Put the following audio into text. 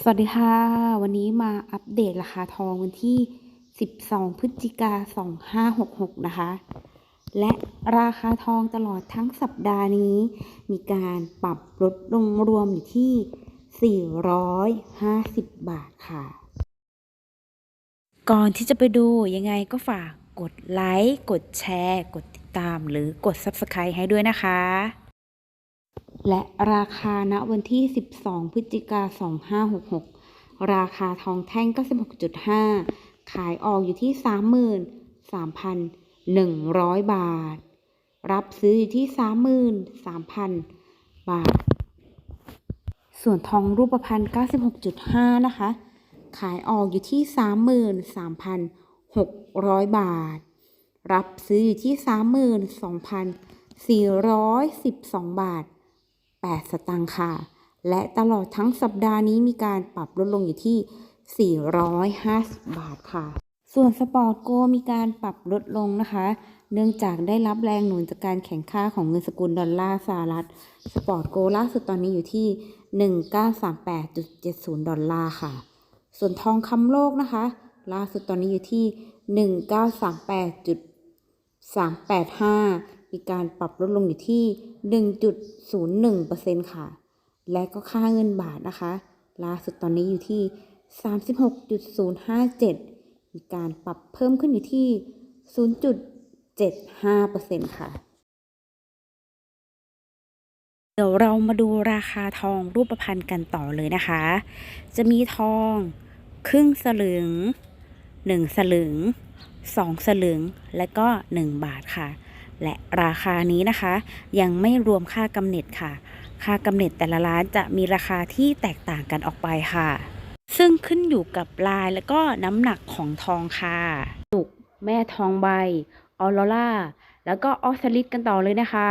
สวัสดีค่ะ วันนี้มาอัปเดตราคาทองวันที่ 12 พฤศจิกา 2566 นะคะ และราคาทองตลอดทั้งสัปดาห์นี้ มีการปรับลดลงรวมอยู่ที่ 450 บาทค่ะ ก่อนที่จะไปดูยังไงก็ฝากกดไลค์ กดแชร์ กดติดตาม หรือกด Subscribe ให้ด้วยนะคะ และราคาณวันที่ 12 พฤศจิกา 2566 ราคาทองแท่ง 96.5 ขายออกอยู่ที่ 33,100 บาท รับซื้ออยู่ที่ 33,000 บาท ส่วนทองรูปพรรณ 96.5 นะคะ ขายออกอยู่ที่ 33,600 บาท รับซื้ออยู่ที่ 32,412 บาท 8 สตางค์ค่ะ และตลอดทั้งสัปดาห์นี้มีการปรับลดลงอยู่ที่ 450 บาทค่ะ ส่วนสปอร์ตโกมีการปรับลดลงนะคะ เนื่องจากได้รับแรงหนุนจากการแข่งค่าของเงินสกุลดอลลาร์สหรัฐ สปอร์ตโกล่าสุดตอนนี้อยู่ที่ 1938.70 ดอลลาร์ค่ะ ส่วนทองคำโลกนะคะ ล่าสุดตอนนี้อยู่ที่ 1938.385 มีการปรับลดลงอยู่ที่ 1.01%ค่ะ และก็ค่าเงินบาทนะคะล่าสุดตอนนี้อยู่ที่ 36.057 มีการปรับเพิ่มขึ้นอยู่ที่ 0.75%ค่ะ เดี๋ยวเรามาดูราคาทองรูปพรรณกันต่อเลยนะคะ จะมีทองครึ่งสลึง 1 สลึง 2 สลึง และก็ 1 บาทค่ะ และราคานี้นะคะ ยังไม่รวมค่ากำเนิดค่ะ ค่ากำเนิดแต่ละร้านจะมีราคาที่แตกต่างกันออกไปค่ะ ซึ่งขึ้นอยู่กับลายและก็น้ำหนักของทองค่ะจุกแม่ทองใบออโรล่าแล้วก็ออสลิดกันต่อเลยนะคะ